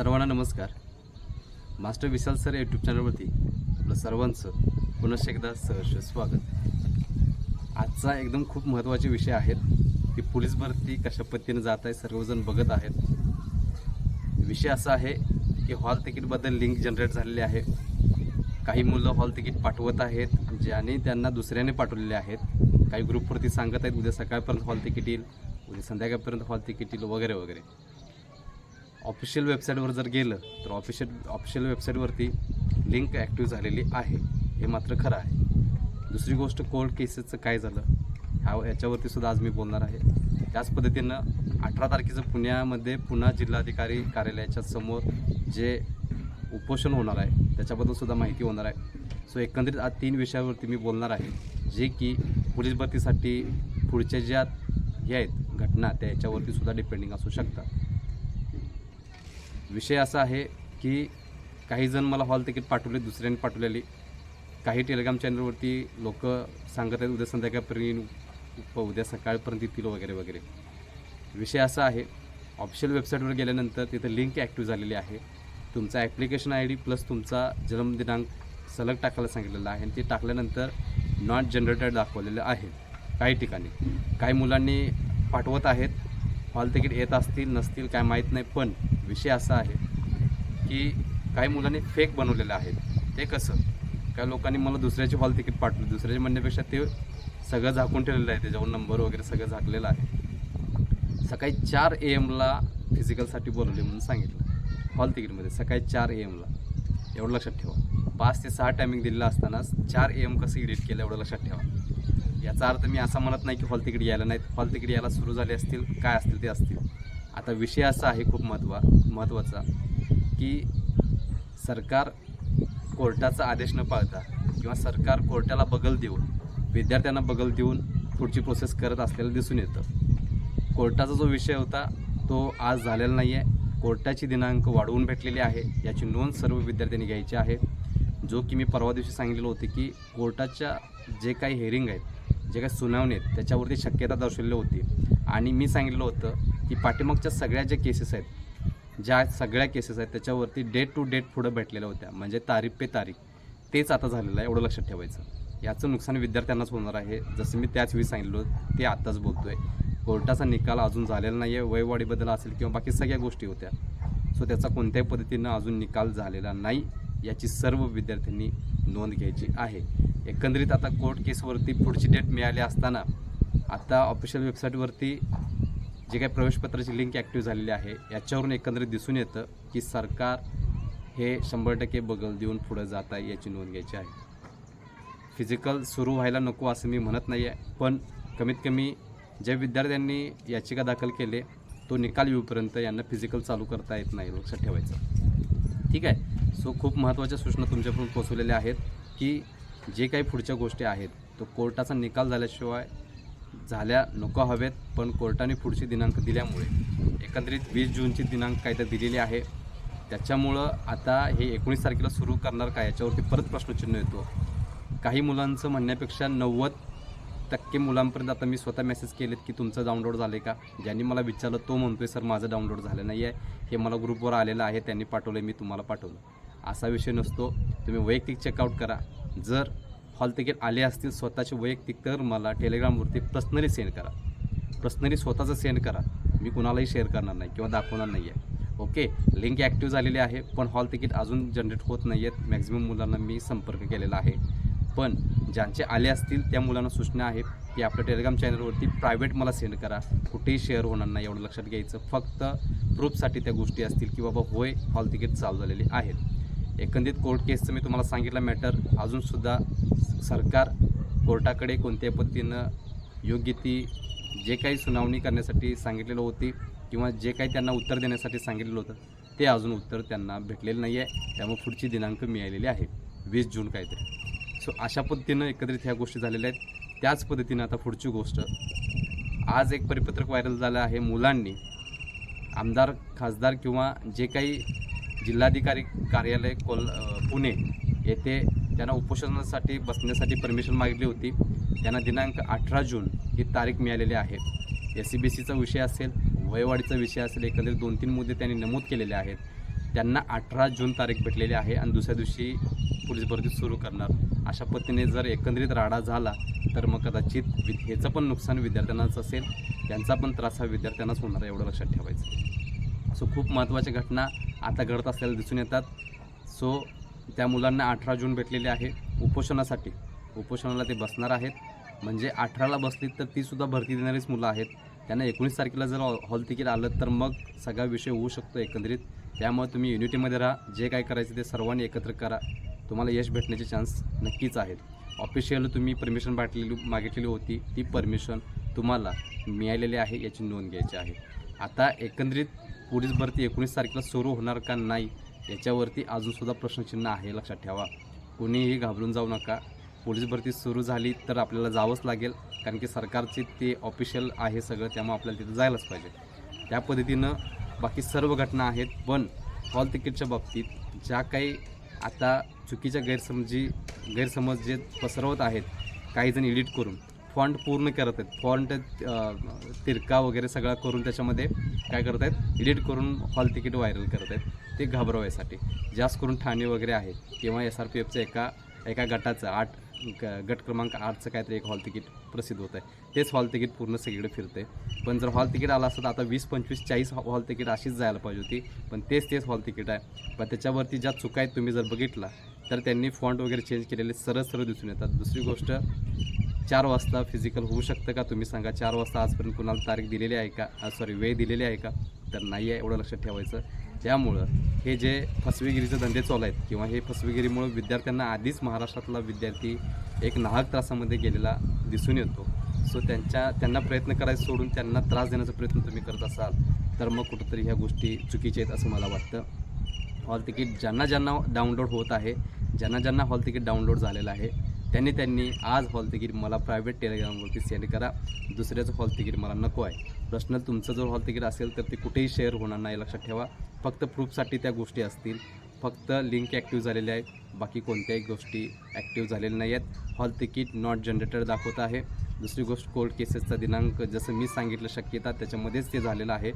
सर्वांना नमस्कार. मास्टर विशाल sir YouTube चॅनलवरती आपलं सर्वांचं पुनश्च एकदा सहर्ष स्वागत. आजचा एकदम खूप महत्त्वाचे विषय आहेत की पोलीस भरती कशा पद्धतीने जात आहे सर्वजण बघत आहेत. विषय असा आहे की हॉल तिकीटबद्दल लिंक जनरेट झालेली आहे. काही मुलं हॉल तिकीट पाठवत आहेत ज्याने त्यांना दुसऱ्याने पाठवलेले आहेत. काही ग्रुपवरती सांगत आहेत उद्या सकाळपर्यंत हॉल तिकीट येईल उद्या संध्याकाळपर्यंत हॉल तिकीट येईल वगैरे वगैरे. ऑफिशियल वेबसाईटवर जर गेलं तर ऑफिशियल ऑफिशियल वेबसाईटवरती लिंक ॲक्टिव्ह झालेली आहे. हे मात्र खरं आहे. दुसरी गोष्ट कोर्ट केसेसचं काय झालं ह्या याच्यावरती सुद्धा आज मी बोलणार आहे. त्याच पद्धतीनं अठरा तारखेचं पुण्यामध्ये पुन्हा जिल्हाधिकारी कार्यालयाच्या समोर जे उपोषण होणार आहे त्याच्याबद्दल सुद्धा माहिती होणार आहे. सो एकंदरीत आज तीन विषयावरती मी बोलणार आहे जे की पोलीस भरतीसाठी पुढच्या ज्या हे आहेत घटना त्या याच्यावरती सुद्धा डिपेंडिंग असू शकतात. विषय असा आहे की काही जण मला हॉल तिकीट पाठवले दुसऱ्यांनी पाठवलेली. काही टेलिग्राम चॅनलवरती लोक सांगत आहेत उद्या संध्याकाळपर्यंत उद्या सकाळपर्यंत येतील वगैरे वगैरे. विषय असा आहे ऑफिशियल वेबसाईटवर गेल्यानंतर तिथं लिंक ॲक्टिव्ह झालेली आहे. तुमचा ॲप्लिकेशन आय डी प्लस तुमचा जन्मदिनांक सलग टाकायला सांगितलेला आहे आणि ते टाकल्यानंतर नॉट जनरेटेड दाखवलेलं आहे. काही ठिकाणी. काही मुलांनी पाठवत आहेत हॉल तिकीट येत असतील नसतील काय माहीत नाही पण विषय असा आहे की काही मुलांनी फेक बनवलेलं आहेत. ते कसं? काही लोकांनी मला दुसऱ्याचे हॉल तिकीट पाठवले. दुसऱ्याचे म्हणण्यापेक्षा ते सगळं झाकून ठेवलेलं आहे. त्याच्यावर नंबर वगैरे सगळं झाकलेलं आहे. सकाळी चार ए एमला फिजिकलसाठी बोलवले म्हणून सांगितलं. हॉल तिकीटमध्ये सकाळी चार ए एमला एवढं लक्षात ठेवा. पाच ते सहा टायमिंग दिलेला असताना चार ए एम कसं एडिट केलं एवढं लक्षात ठेवा. याचा अर्थ मी असा म्हणत नाही की हॉल तिकीट यायला नाहीत. हॉल तिकीट यायला सुरू झाले असतील काय असतील ते असतील. आता विषय असा आहे खूप महत्त्वा महत्त्वाचा की सरकार कोर्टाचा आदेश न पाळता किंवा सरकार कोर्टाला बगल देऊन विद्यार्थ्यांना बगल देऊन पुढची प्रोसेस करत असलेलं दिसून येतं. कोर्टाचा जो विषय होता तो आज झालेला नाही आहे कोर्टाची दिनांक वाढवून भेटलेली आहे. याची नोंद सर्व विद्यार्थ्यांनी घ्यायची आहे. जो की मी परवा दिवशी सांगितलेलं होते की कोर्टाच्या जे काही हेअरिंग आहेत जे काही सुनावणी आहेत त्याच्यावरती शक्यता दर्शवलेली होती. आणि मी सांगितलं होतं की पाठीमागच्या सगळ्या ज्या केसेस आहेत ज्या सगळ्या केसेस आहेत त्याच्यावरती डेट टू डेट पुढं भेटलेल्या होत्या. म्हणजे तारीख पे तारीख. तेच आता झालेलं आहे एवढं लक्षात ठेवायचं. याचं नुकसान विद्यार्थ्यांनाच होणार आहे. जसं मी त्याच वेळी सांगितलं ते आत्ताच बोलतोय. कोर्टाचा निकाल अजून झालेला नाही आहे वयवाढीबद्दल असेल किंवा बाकी सगळ्या गोष्टी होत्या. सो त्याचा कोणत्याही पद्धतीनं अजून निकाल झालेला नाही. याची सर्व विद्यार्थ्यांनी नोंद घ्यायची आहे. एकंदरीत आता कोर्ट केसवरती पुढची डेट मिळाली असताना आता ऑफिशियल वेबसाईटवरती जे काही प्रवेशपत्राची लिंक ॲक्टिव्ह झालेली आहे याच्यावरून एकंदरीत दिसून येतं की सरकार हे शंभर टक्के बगल देऊन पुढं जात आहे याची नोंद घ्यायची आहे. फिजिकल सुरू व्हायला नको असं मी म्हणत नाही आहे पण कमीत कमी ज्या विद्यार्थ्यांनी याचिका दाखल केले तो निकाल येऊपर्यंत यांना फिजिकल चालू करता येत नाही लक्षात ठेवायचं. ठीक आहे? सो खूप महत्त्वाच्या सूचना तुमच्याकडून पोचवलेल्या आहेत की जे काही पुढच्या गोष्टी आहेत तो कोर्टाचा निकाल झाल्याशिवाय झाल्या नको हवेत पण कोर्टाने पुढची दिनांक दिल्यामुळे. एकंदरीत वीस जूनची दिनांक काय तर दिलेली आहे. त्याच्यामुळं आता हे एकोणीस तारखेला सुरू करणार का याच्यावरती परत प्रश्नचिन्ह येतो. काही मुलांचं म्हणण्यापेक्षा नव्वद टक्के मुलांपर्यंत आता मी स्वतः मेसेज केलेत की तुमचं डाउनलोड झालं आहे का? ज्यांनी मला विचारलं तो म्हणतोय सर माझं डाउनलोड झालं नाही आहे हे मला ग्रुपवर आलेलं आहे त्यांनी पाठवलं मी तुम्हाला पाठवलं. असा विषय नसतो. तुम्ही वैयक्तिक चेकआउट करा. जर हॉल तिकीट आले असतील स्वतःचे वैयक्तिक तर मला टेलिग्रामवरती पर्सनली सेंड करा. पर्सनली स्वतःचं सेंड करा. मी कुणालाही शेअर करणार नाही किंवा दाखवणार नाही आहे ओके? लिंक ॲक्टिव्ह झालेली आहे पण हॉल तिकीट अजून जनरेट होत नाही आहेत मॅक्झिमम मुलांना मी संपर्क केलेला आहे. पण ज्यांचे आले असतील त्या मुलांना सूचना आहे की आपल्या टेलिग्राम चॅनलवरती प्रायव्हेट मला सेंड करा. कुठेही शेअर होणार नाही एवढं लक्षात घ्यायचं. फक्त प्रूफसाठी त्या गोष्टी असतील की बाबा होय हॉल तिकीट चालू झालेली आहेत. एकंदरीत कोर्ट केसचं मी तुम्हाला सांगितलं मॅटर. अजूनसुद्धा सरकार कोर्टाकडे कोणत्या पद्धतीनं योग्य ती जे काही सुनावणी करण्यासाठी सांगितलेलं होती किंवा जे काही त्यांना उत्तर देण्यासाठी सांगितलेलं होतं ते अजून उत्तर त्यांना भेटलेलं नाही आहे त्यामुळे पुढची दिनांक मिळालेली आहे. वीस जून काहीतरी. सो अशा पद्धतीनं एकत्रित ह्या गोष्टी झालेल्या आहेत. त्याच पद्धतीनं आता पुढची गोष्ट. आज एक परिपत्रक व्हायरल झालं आहे मुलांनी. आमदार खासदार किंवा जे काही जिल्हाधिकारी कार्यालय कोल पुणे येथे त्यांना उपोषणासाठी बसण्यासाठी परमिशन मागितली होती. त्यांना दिनांक अठरा जून ही तारीख मिळालेली आहे. एस सी बी सीचा विषय असेल वयवाढीचा विषय असेल एकंदरीत दोन तीन मुद्दे त्यांनी नमूद केलेले आहेत. त्यांना अठरा जून तारीख भेटलेली आहे आणि दुसऱ्या दिवशी पोलीस भरती सुरू करणार. अशा पद्धतीने जर एकंदरीत राडा झाला तर मग कदाचित वि ह्याचं पण नुकसान विद्यार्थ्यांनाच असेल त्यांचा पण त्रास हा विद्यार्थ्यांनाच होणार आहे एवढं लक्षात ठेवायचं. सो खूप महत्त्वाच्या घटना आता घडत असलेल्या दिसून येतात. सो त्या मुलांना अठरा जून भेटलेले आहे उपोषणासाठी. उपोषणाला ते बसणार आहेत. म्हणजे अठराला बसली तर तीसुद्धा भरती देणारीच मुलं आहेत. त्यांना एकोणीस तारखेला जर हॉ- हॉल तिकीट आलं तर मग सगळा विषय होऊ शकतो एकंदरीत. त्यामुळे तुम्ही युनिटीमध्ये राहा. जे काय करायचं ते सर्वांनी एकत्र करा. तुम्हाला यश भेटण्याचे चान्स नक्कीच आहेत. ऑफिशियल तुम्ही परमिशन बाटलेली मागितलेली होती. ती परमिशन तुम्हाला मिळालेली आहे याची नोंद घ्यायची आहे. आता एकंदरीत पोलीस भरती एकोणीस तारखेला सुरू होणार का नाही याच्यावरती अजूनसुद्धा प्रश्नचिन्ह आहे लक्षात ठेवा. कोणीही घाबरून जाऊ नका. पोलीस भरती सुरू झाली तर आपल्याला जावंच लागेल कारण की सरकारची ते ऑफिशियल आहे सगळं त्यामुळे आपल्याला तिथं जायलाच पाहिजे. त्या पद्धतीनं बाकी सर्व घटना आहेत पण हॉल तिकीटच्या बाबतीत ज्या काही आता चुकीच्या गैरसमजी गैरसमज जे पसरवत आहेत काही जण एडिट करून फॉन्ट पूर्ण करत आहेत. फॉन्ट तिरका वगैरे सगळा करून त्याच्यामध्ये काय करत आहेत? एडिट करून हॉल तिकीट व्हायरल करत आहेत. ते घाबरवायसाठी. जास्त करून ठाणे वगैरे आहे किंवा एस आर पी एफचं एका एका गटाचं आठ गट क्रमांक आठचं काहीतरी एक हॉल तिकीट प्रसिद्ध होत आहे. तेच हॉल तिकीट पूर्ण सगळीकडे फिरते पण जर हॉल तिकीट आलं असतं तर आता वीस पंचवीस चाळीस हॉल तिकीट अशीच जायला पाहिजे होती. पण तेच तेच हॉल तिकीट आहे. पण त्याच्यावरती ज्या चुका आहेत तुम्ही जर बघितला तर त्यांनी फॉन्ट वगैरे चेंज केलेले सरळ सरळ दिसून येतात. दुसरी गोष्ट चार वाजता फिजिकल होऊ शकतं का? तुम्ही सांगा चार वाजता आजपर्यंत कुणाला तारीख दिलेली आहे का? सॉरी वेळ दिलेली आहे का? तर नाही आहे एवढं लक्षात ठेवायचं. त्यामुळं हे जे फसवेगिरीचे धंदे चालू आहेत किंवा हे फसवेगिरीमुळं विद्यार्थ्यांना आधीच महाराष्ट्रातला विद्यार्थी एक नाहक त्रासामध्ये गेलेला दिसून येतो. सो त्यांच्या त्यांना प्रयत्न करायचं सोडून त्यांना त्रास देण्याचा प्रयत्न तुम्ही करत असाल तर मग कुठंतरी ह्या गोष्टी चुकीच्या आहेत असं मला वाटतं. हॉल तिकीट ज्यांना ज्यांना डाउनलोड होत आहे ज्यांना ज्यांना हॉल तिकीट डाउनलोड झालेलं आहे त्यांनी त्यांनी आज हॉल तिकीट मला प्रायव्हेट टेलिग्रामवरती सेंड करा. दुसऱ्याचं हॉल तिकीट मला नको आहे. पर्सनल तुमचं जर हॉल तिकीट असेल तर ते कुठेही शेअर होणार नाही लक्षात ठेवा. फक्त प्रूफसाठी त्या गोष्टी असतील. फक्त लिंक ॲक्टिव्ह झालेल्या आहे बाकी कोणत्याही गोष्टी ॲक्टिव्ह झालेल्या नाही आहेत. हॉल तिकीट नॉट जनरेटेड दाखवत आहे. दुसरी गोष्ट कोर्ट केसेसचा दिनांक जसं मी सांगितलं शक्यता त्याच्यामध्येच ते झालेलं आहे.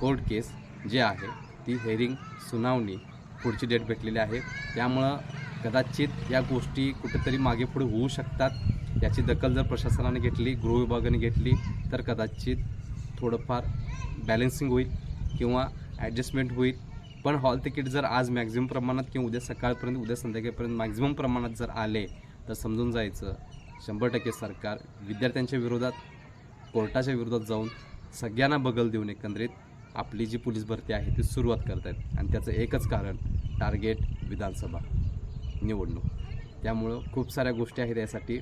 कोर्ट केस जे आहे ती हेरिंग सुनावणी पुढची डेट भेटलेली आहे. त्यामुळं कदाचित या गोष्टी कुठेतरी मागे पुढे होऊ शकतात. याची दखल जर प्रशासनाने घेतली गृहविभागाने घेतली तर कदाचित थोडंफार बॅलेन्सिंग होईल किंवा ॲडजस्टमेंट होईल. पण हॉल तिकीट जर आज मॅक्झिमम प्रमाणात किंवा उद्या सकाळपर्यंत उद्या संध्याकाळपर्यंत मॅक्झिमम प्रमाणात जर आले तर समजून जायचं शंभर टक्के सरकार विद्यार्थ्यांच्या विरोधात कोर्टाच्या विरोधात जाऊन सगळ्यांना बगल देऊन एकंदरीत आपली जी पोलीस भरती आहे ती सुरुवात करत आहेत आणि त्याचं एकच कारण टार्गेट विधानसभा. निवडणूक. त्यामुळं खूप साऱ्या गोष्टी आहेत यासाठी.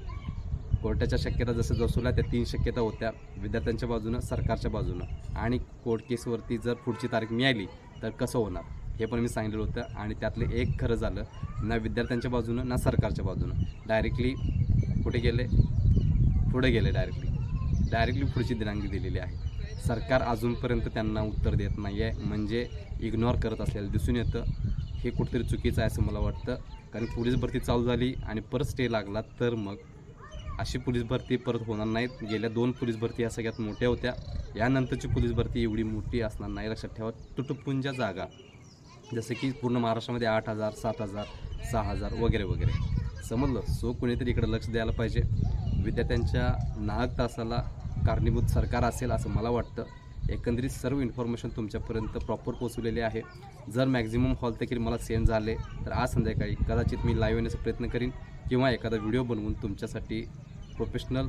कोर्टाच्या शक्यता जसं जसोल्या त्या तीन शक्यता होत्या. विद्यार्थ्यांच्या बाजूनं सरकारच्या बाजूनं. आणि कोर्ट केसवरती जर पुढची तारीख मिळाली तर कसं होणार? हे पण मी सांगितलं होतं. आणि त्यातलं एक खरं झालं ना विद्यार्थ्यांच्या बाजूनं ना सरकारच्या बाजूनं. डायरेक्टली कुठे गेले? पुढे गेले डायरेक्टली. डायरेक्टली पुढची दिनांक दिलेली आहे. सरकार अजूनपर्यंत त्यांना उत्तर देत नाही आहे म्हणजे इग्नोर करत असलेलं दिसून येतं. हे कुठेतरी चुकीचं आहे असं मला वाटतं. कारण पोलीस भरती चालू झाली आणि परत स्टे लागला तर मग अशी पोलीस भरती परत होणार नाहीत. गेल्या दोन पोलीस भरती या सगळ्यात मोठ्या होत्या. यानंतरची पोलीस भरती एवढी मोठी असणार नाही. लक्षात ठेवा तुटपुंजा जागा जसं की पूर्ण महाराष्ट्रामध्ये आठ हजार सात हजार सहा हजार वगैरे वगैरे. समजलं? सो कुणीतरी इकडे लक्ष द्यायला पाहिजे. विद्यार्थ्यांच्या नाहक तासाला कारणीभूत सरकार असेल असं मला वाटतं. एकंदरीत सर्व इन्फॉर्मेशन तुमच्यापर्यंत प्रॉपर पोचवलेली आहे. जर मॅक्झिमम हॉल देखील मला सेंड झाले तर आज संध्याकाळी कदाचित मी लाईव्ह येण्याचा प्रयत्न करीन किंवा एखादा व्हिडिओ बनवून तुमच्यासाठी प्रोफेशनल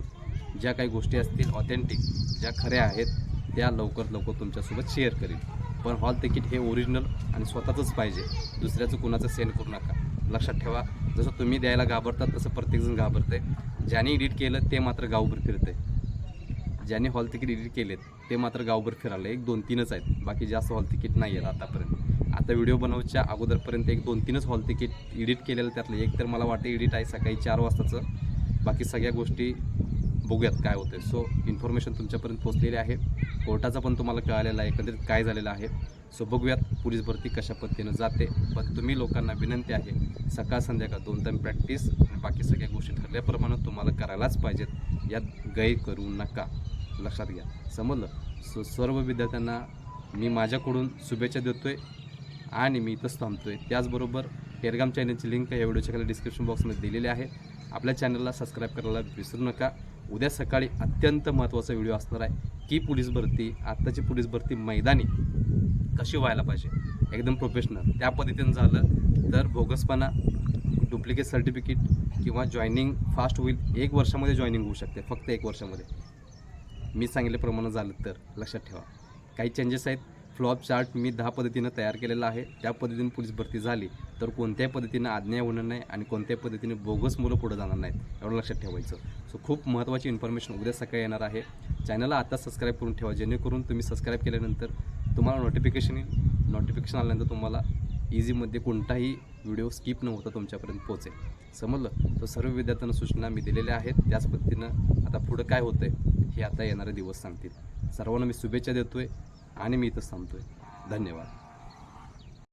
ज्या काही गोष्टी असतील ऑथेंटिक ज्या खऱ्या आहेत त्या लवकर लवकर तुमच्यासोबत शेअर करीन. पण हॉल तिकीट हे ओरिजिनल आणि स्वतःचंच पाहिजे. दुसऱ्याचं कुणाचं सेंड करू नका. लक्षात ठेवा जसं तुम्ही द्यायला घाबरतात तसं प्रत्येकजण घाबरते ज्याने एडिट केलं ते मात्र गावभर फिरते ज्याने हॉल तिकीट एडिट केलेत ते मात्र गावभर फिरायला एक दोन तीनच आहेत. बाकी जास्त हॉल तिकीट नाही आहेत आतापर्यंत. आता व्हिडिओ बनवच्या अगोदरपर्यंत एक दोन तीनच हॉल तिकीट एडिट केलेलं त्यातलं एक तर मला वाटतं एडिट आहे सकाळी चार वाजताचं. बाकी सगळ्या गोष्टी बघूयात काय होते सो इन्फॉर्मेशन तुमच्यापर्यंत पोचलेली आहे. कोर्टाचा पण तुम्हाला कळालेला आहे एकंदरीत काय झालेलं आहे. सो बघूयात पोलीस भरती कशा पद्धतीनं जाते. पण तुम्ही लोकांना विनंती आहे सकाळ संध्याकाळ दोन टाईम प्रॅक्टिस आणि बाकी सगळ्या गोष्टी ठरल्याप्रमाणे तुम्हाला करायलाच पाहिजेत. यात गैर करू नका. लक्षात घ्या. समजलं? सो सर्व विद्यार्थ्यांना मी माझ्याकडून शुभेच्छा देतो आहे आणि मी इथंच थांबतो आहे त्याचबरोबर टेरगाम चॅनलची लिंक या व्हिडिओच्या खाली डिस्क्रिप्शन बॉक्समध्ये दिलेली आहे. आपल्या चॅनलला सबस्क्राईब करायला विसरू नका. उद्या सकाळी अत्यंत महत्त्वाचा व्हिडिओ असणार आहे. की पोलीस भरती आत्ताची पोलीस भरती मैदानी कशी व्हायला पाहिजे? एकदम प्रोफेशनल त्या पद्धतीनं झालं तर भोगसपणा डुप्लिकेट सर्टिफिकेट किंवा जॉईनिंग फास्ट होईल एक वर्षामध्ये जॉईनिंग होऊ शकते. फक्त एक वर्षामध्ये. मी सांगितल्याप्रमाणे झालं तर लक्षात ठेवा. काही चेंजेस आहेत. फ्लॉप चार्ट मी दहा पद्धतीनं तयार केलेला आहे. त्या पद्धतीने पोलीस भरती झाली तर कोणत्याही पद्धतीनं आज्ञा होणार नाही आणि कोणत्याही पद्धतीने बोगस मुलं पुढे जाणार नाहीत. एवढं लक्षात ठेवायचं. सो खूप महत्त्वाची इन्फॉर्मेशन उद्या सकाळी येणार आहे. चॅनलला आता सबस्क्राईब करून ठेवा. जेणेकरून तुम्ही सबस्क्राईब केल्यानंतर तुम्हाला नोटिफिकेशन येईल. नोटिफिकेशन आल्यानंतर तुम्हाला इझीमध्ये कोणताही व्हिडिओ स्किप न होता तुमच्यापर्यंत पोहोचेल. समजलं? तर सर्व विद्यार्थ्यांना सूचना मी दिलेल्या आहेत. त्याच पद्धतीनं आता पुढं काय होतं आहे हे आता येणारे दिवस सांगतील सर्वांना मी शुभेच्छा देतोय आणि मी इथंच थांबतोय धन्यवाद.